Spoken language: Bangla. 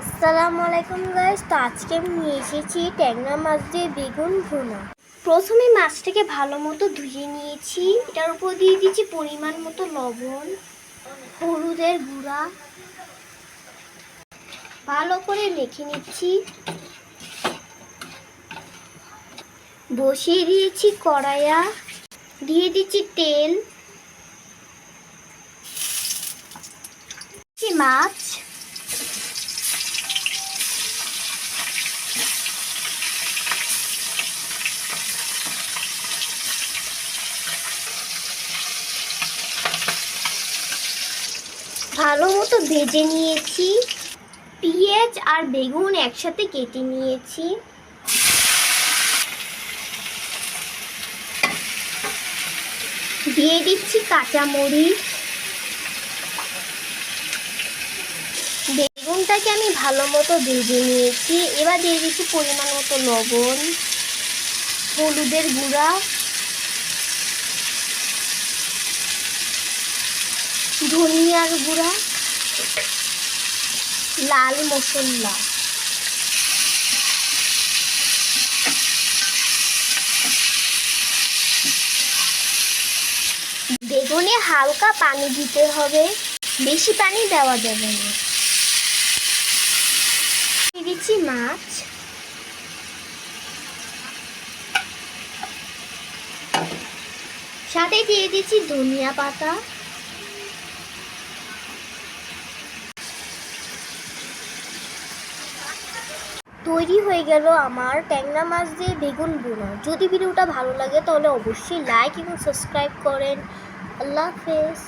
আসসালামু আলাইকুম গাইস তো আজকে আমি নিয়ে এসেছি ট্যাংরা মাছ দিয়ে বেগুন ভুনা। প্রথমে মাছটাকে ভালো মতো ধুয়ে নিয়েছি। এটার উপর দিয়ে দিয়েছি পরিমাণ মতো লবণ, হলুদের গুঁড়া। ভালো করে মেখে নিচ্ছি। বসিয়ে দিয়েছি কড়াইয়া। দিয়ে দিচ্ছি তেল। মাছ। ভালো মতো ভেজে নিয়েছি। পেঁয়াজ আর বেগুন একসাথে কেটে নিয়েছি। দিয়ে দিচ্ছি কাঁচামরিচ। বেগুনটাকে আমি ভালো মতো ভেজে নিয়েছি। এবার দিয়ে দিচ্ছি পরিমাণ মতো লবণ, হলুদের গুঁড়া। ধনিয়ার গুঁড়া, লাল মশলা। বেগুনে হালকা পানি দিতে হবে। বেশি পানি দেওয়া যাবে না। দিচ্ছি মাছ। সাথে দিয়ে দিচ্ছি ধনিয়া পাতা। তৈরি হয়ে গেল আমার ট্যাংরা মাছ দিয়ে বেগুন বুনো। যদি ভিডিওটা ভালো লাগে তাহলে অবশ্যই লাইক এবং সাবস্ক্রাইব করেন। আল্লাহ হাফেজ।